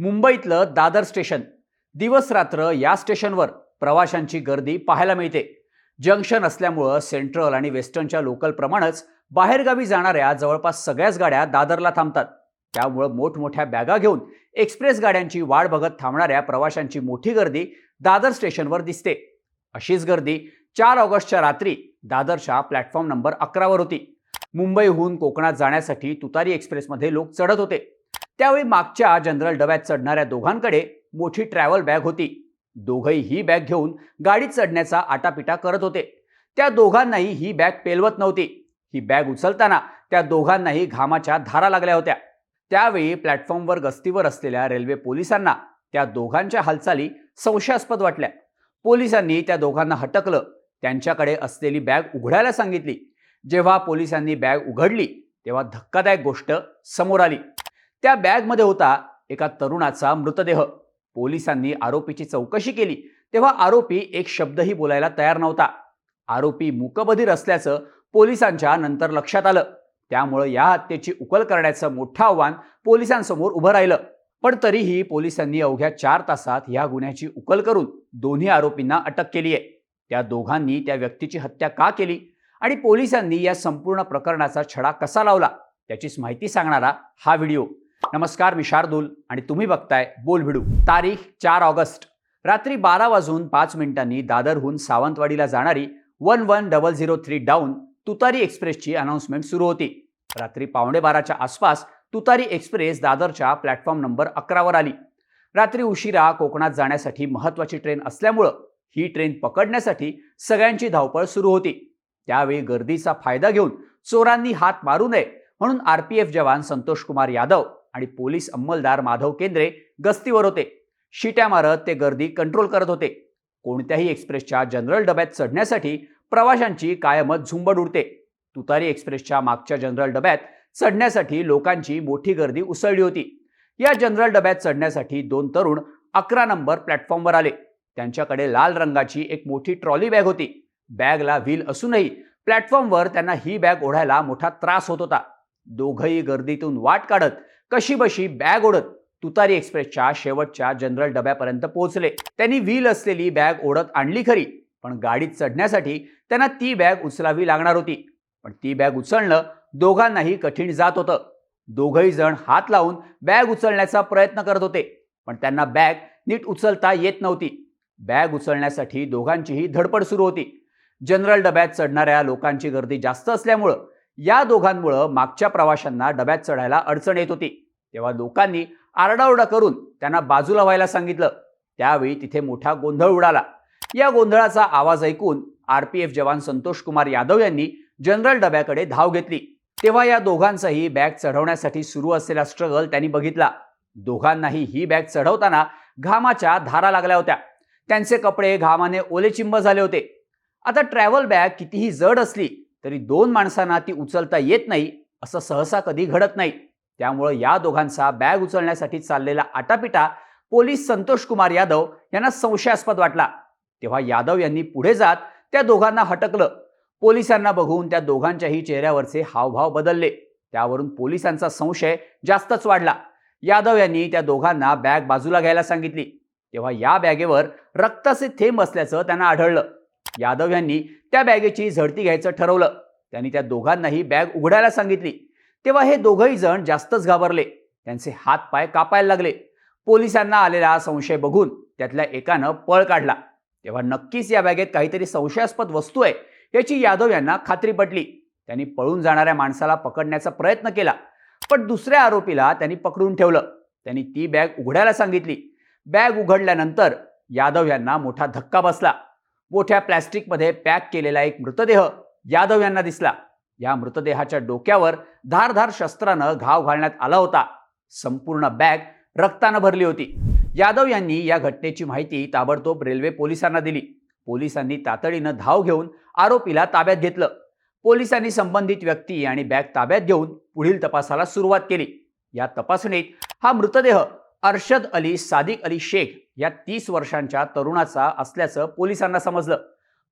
मुंबईतलं दादर स्टेशन. दिवस रात्र या स्टेशनवर प्रवाशांची गर्दी पाहायला मिळते. जंक्शन असल्यामुळं सेंट्रल आणि वेस्टर्नच्या लोकलप्रमाणेच बाहेरगावी जाणाऱ्या जवळपास सगळ्याच गाड्या दादरला थांबतात. त्यामुळं मोठमोठ्या बॅगा घेऊन एक्सप्रेस गाड्यांची वाट बघत थांबणाऱ्या प्रवाशांची मोठी गर्दी दादर स्टेशनवर दिसते. अशीच गर्दी चार ऑगस्टच्या रात्री दादरच्या प्लॅटफॉर्म नंबर अकरावर होती. मुंबईहून कोकणात जाण्यासाठी तुतारी एक्सप्रेसमध्ये लोक चढत होते. त्यावेळी मागच्या जनरल डब्यात चढणाऱ्या दोघांकडे मोठी ट्रॅव्हल बॅग होती. दोघंही ही बॅग घेऊन गाडीत चढण्याचा आटापिटा करत होते. त्या दोघांनाही ही बॅग पेलवत नव्हती. ही बॅग उचलताना त्या दोघांनाही घामाच्या धारा लागल्या होत्या. त्यावेळी प्लॅटफॉर्मवर गस्तीवर असलेल्या रेल्वे पोलिसांना त्या दोघांच्या हालचाली संशयास्पद वाटल्या. पोलिसांनी त्या दोघांना हटकलं. त्यांच्याकडे असलेली बॅग उघडायला सांगितली. जेव्हा पोलिसांनी बॅग उघडली तेव्हा धक्कादायक गोष्ट समोर आली. त्या बॅगमध्ये होता एका तरुणाचा मृतदेह. पोलिसांनी आरोपीची चौकशी केली. तेव्हा आरोपी एक शब्दही बोलायला तयार नव्हता. आरोपी मुकबधीर असल्याचं पोलिसांच्या नंतर लक्षात आलं. त्यामुळं या हत्येची उकल करण्याचं मोठं आव्हान पोलिसांसमोर उभं राहिलं. पण तरीही पोलिसांनी अवघ्या चार तासात या गुन्ह्याची उकल करून दोन्ही आरोपींना अटक केली आहे त्या दोघांनी त्या व्यक्तीची हत्या का केली? आणि पोलिसांनी या संपूर्ण प्रकरणाचा छडा कसा लावला? त्याचीच माहिती सांगणारा हा व्हिडिओ. नमस्कार मी शार्दूल आणि तुम्ही बघताय बोल भिडू. तारीख चार ऑगस्ट. रात्री बारा वाजून पाच मिनिटांनी दादरहून सावंतवाडीला जाणारी one one double zero three down Tutari एक्सप्रेसची announcement सुरू होती. रात्री पावणे बाराच्या आसपास तुतारी एक्सप्रेस दादरच्या प्लॅटफॉर्म नंबर अकरावर आली. रात्री उशिरा कोकणात जाण्यासाठी महत्त्वाची ट्रेन असल्यामुळं ही ट्रेन पकडण्यासाठी सगळ्यांची धावपळ सुरू होती. त्यावेळी गर्दीचा फायदा घेऊन चोरांनी हात मारू नये म्हणून आरपीएफ जवान संतोष कुमार यादव आणि पोलीस अंमलदार माधव केंद्रे गस्तीवर होते. शिट्या मारत ते गर्दी कंट्रोल करत होते. कोणत्याही एक्सप्रेसच्या जनरल डब्यात चढण्यासाठी प्रवाशांची कायमच झुंबड उडते. तुतारी एक्सप्रेसच्या मागच्या जनरल डब्यात चढण्यासाठी लोकांची मोठी गर्दी उसळली होती. या जनरल डब्यात चढण्यासाठी दोन तरुण अकरा नंबर प्लॅटफॉर्मवर आले. त्यांच्याकडे लाल रंगाची एक मोठी ट्रॉली बॅग होती. बॅगला व्हील असूनही प्लॅटफॉर्मवर त्यांना ही बॅग ओढायला मोठा त्रास होत होता. दोघंही गर्दीतून वाट काढत कशीबशी बॅग ओढत तुतारी एक्सप्रेसच्या शेवटच्या जनरल डब्यापर्यंत पोहोचले. त्यांनी व्हील असलेली बॅग ओढत आणली खरी पण गाडीत चढण्यासाठी त्यांना ती बॅग उचलावी लागणार होती. पण ती बॅग उचलणं दोघांनाही कठीण जात होतं. दोघही जण हात लावून बॅग उचलण्याचा प्रयत्न करत होते पण त्यांना बॅग नीट उचलता येत नव्हती. बॅग उचलण्यासाठी दोघांचीही धडपड सुरू होती. जनरल डब्यात चढणाऱ्या लोकांची गर्दी जास्त असल्यामुळं या दोघांमुळं मागच्या प्रवाशांना डब्यात चढायला अडचण येत होती. तेव्हा लोकांनी आरडाओरडा करून त्यांना बाजूला व्हायला सांगितलं. त्यावेळी तिथे मोठा गोंधळ उडाला. या गोंधळाचा आवाज ऐकून आरपीएफ जवान संतोष कुमार यादव यांनी जनरल डब्याकडे धाव घेतली. तेव्हा या दोघांचाही बॅग चढवण्यासाठी सुरू असलेला स्ट्रगल त्यांनी बघितला. दोघांनाही ही बॅग चढवताना घामाच्या धारा लागल्या होत्या. त्यांचे कपडे घामाने ओलेचिंब झाले होते. आता ट्रॅव्हल बॅग कितीही जड असली तरी दोन माणसांना ती उचलता येत नाही असं सहसा कधी घडत नाही. त्यामुळं या दोघांचा बॅग उचलण्यासाठी चाललेला आटापिटा पोलीस संतोष कुमार यादव यांना संशयास्पद वाटला. तेव्हा यादव यांनी पुढे जात त्या दोघांना हटकलं. पोलिसांना बघून त्या दोघांच्याही चेहऱ्यावरचे हावभाव बदलले. त्यावरून पोलिसांचा संशय जास्तच वाढला. यादव यांनी त्या दोघांना बॅग बाजूला घ्यायला सांगितली. तेव्हा या बॅगेवर रक्ताचे थेंब असल्याचं त्यांना आढळलं. यादव यांनी त्या बॅगेची झडती घ्यायचं ठरवलं. त्यांनी त्या दोघांनाही बॅग उघडायला सांगितली. तेव्हा हे दोघंही जण जास्तच घाबरले. त्यांचे हात पाय कापायला लागले. पोलिसांना आलेला संशय बघून त्यातल्या एकानं पळ काढला. तेव्हा नक्कीच या बॅगेत काहीतरी संशयास्पद वस्तू आहे याची यादव यांना खात्री पटली. त्यांनी पळून जाणाऱ्या माणसाला पकडण्याचा प्रयत्न केला पण दुसऱ्या आरोपीला त्यांनी पकडून ठेवलं. त्यांनी ती बॅग उघडायला सांगितली. बॅग उघडल्यानंतर यादव यांना मोठा धक्का बसला. मोठ्या प्लॅस्टिकमध्ये पॅक केलेला एक मृतदेह यादव यांना दिसला. या मृतदेहाच्या डोक्यावर धारधार शस्त्रानं घाव घालण्यात आला होता. संपूर्ण बॅग रक्तानं भरली होती. यादव यांनी या घटनेची माहिती ताबडतोब रेल्वे पोलिसांना दिली. पोलिसांनी तातडीनं धाव घेऊन आरोपीला ताब्यात घेतलं. पोलिसांनी संबंधित व्यक्ती आणि बॅग ताब्यात घेऊन पुढील तपासाला सुरुवात केली. या तपासणीत हा मृतदेह अरशद अली सादिक अली शेख या तीस वर्षांच्या तरुणाचा असल्याचं पोलिसांना समजलं.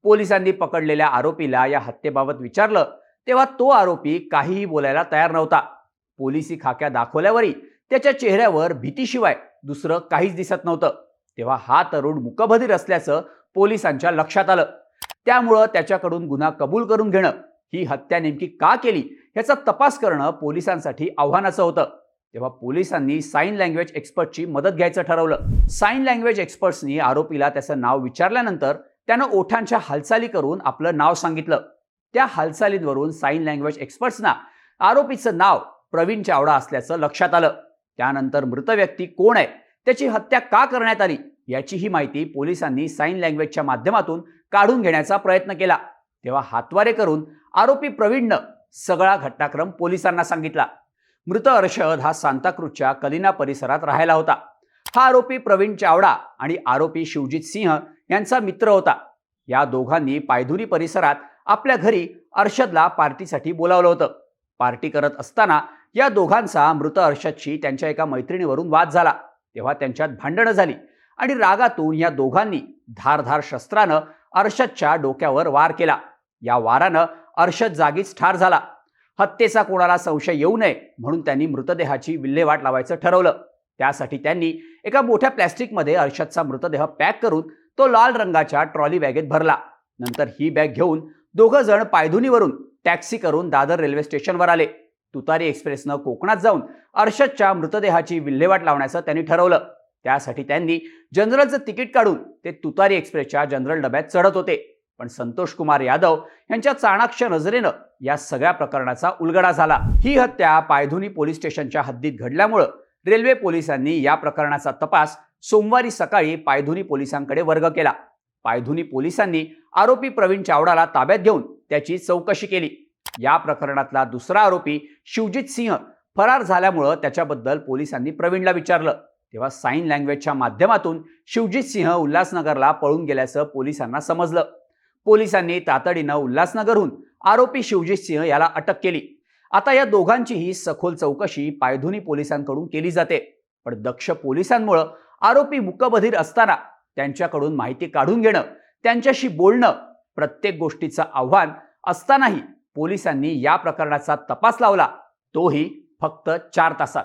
पोलिसांनी पकडलेल्या आरोपीला या हत्येबाबत विचारलं तेव्हा तो आरोपी काहीही बोलायला तयार नव्हता. पोलिसी खाक्या दाखवल्यावरही त्याच्या चेहऱ्यावर भीतीशिवाय दुसरं काहीच दिसत नव्हतं. तेव्हा हा तरुण मुकबधीर असल्याचं पोलिसांच्या लक्षात आलं. त्यामुळं त्याच्याकडून गुन्हा कबूल करून घेणं ही हत्या नेमकी का केली याचा तपास करणं पोलिसांसाठी आव्हानाचं होतं. तेव्हा पोलिसांनी साईन लँग्वेज एक्सपर्टची मदत घ्यायचं ठरवलं. साईन लँग्वेज एक्सपर्ट्सनी आरोपीला त्याचं नाव विचारल्यानंतर त्यानं ओठांच्या हालचाली करून आपलं नाव सांगितलं. त्या हालचालींवरून साईन लँग्वेज एक्सपर्ट्सना आरोपीचं नाव प्रवीण चावडा असल्याचं लक्षात आलं. त्यानंतर मृत व्यक्ती कोण आहे? त्याची हत्या का करण्यात आली? याची ही माहिती पोलिसांनी साईन लँग्वेजच्या माध्यमातून काढून घेण्याचा प्रयत्न केला. तेव्हा हातवारे करून आरोपी प्रवीणनं सगळा घटनाक्रम पोलिसांना सांगितला. मृत अर्षद हा सांताक्रूजच्या कलिना परिसरात राहायला होता. हा आरोपी प्रवीण चावडा आणि आरोपी शिवजित सिंह यांचा मित्र होता. या दोघांनी पायधुरी परिसरात आपल्या घरी अर्षदला पार्टीसाठी बोलावलं होतं. पार्टी करत असताना या दोघांचा मृत अर्षदशी त्यांच्या एका मैत्रिणीवरून वाद झाला. तेव्हा त्यांच्यात भांडणं झाली आणि रागातून या दोघांनी धारधार शस्त्रानं अर्षदच्या डोक्यावर वार केला. या वारानं अर्षद जागीच ठार झाला. हत्येचा कोणाला संशय येऊ नये म्हणून त्यांनी मृतदेहाची विल्हेवाट लावायचं ठरवलं. त्यासाठी त्यांनी एका मोठ्या प्लॅस्टिकमध्ये अर्षदचा मृतदेह पॅक करून तो लाल रंगाच्या ट्रॉली बॅगेत भरला. नंतर ही बॅग घेऊन दोघं जण पायधुनीवरून टॅक्सी करून दादर रेल्वे स्टेशनवर आले. तुतारी एक्सप्रेसनं कोकणात जाऊन अर्षदच्या मृतदेहाची विल्हेवाट लावण्याचं त्यांनी ठरवलं. त्यासाठी त्यांनी जनरलचं तिकीट काढून ते तुतारी एक्सप्रेसच्या जनरल डब्यात चढत होते. पण संतोष कुमार यादव यांच्या चाणाक्ष नजरेनं या सगळ्या प्रकरणाचा उलगडा झाला. ही हत्या पायधुनी पोलीस स्टेशनच्या हद्दीत घडल्यामुळं रेल्वे पोलिसांनी या प्रकरणाचा तपास सोमवारी सकाळी पायधुनी पोलिसांकडे वर्ग केला. पायधुनी पोलिसांनी आरोपी प्रवीण चावडाला ताब्यात घेऊन त्याची चौकशी केली. या प्रकरणातला दुसरा आरोपी शिवजित सिंह फरार झाल्यामुळं त्याच्याबद्दल पोलिसांनी प्रवीणला विचारलं. तेव्हा साईन लँग्वेजच्या माध्यमातून शिवजित सिंह उल्हासनगरला पळून गेल्याचं पोलिसांना समजलं. पोलिसांनी तातडीनं उल्हासनगरहून आरोपी शिवजी सिंह याला अटक केली. आता या दोघांचीही सखोल चौकशी पायधुनी पोलिसांकडून केली जाते. पण दक्ष पोलिसांमुळं आरोपी मुकबधीर असताना त्यांच्याकडून माहिती काढून घेणं त्यांच्याशी बोलणं प्रत्येक गोष्टीचं आव्हान असतानाही पोलिसांनी या प्रकरणाचा तपास लावला. तोही फक्त चार तासात.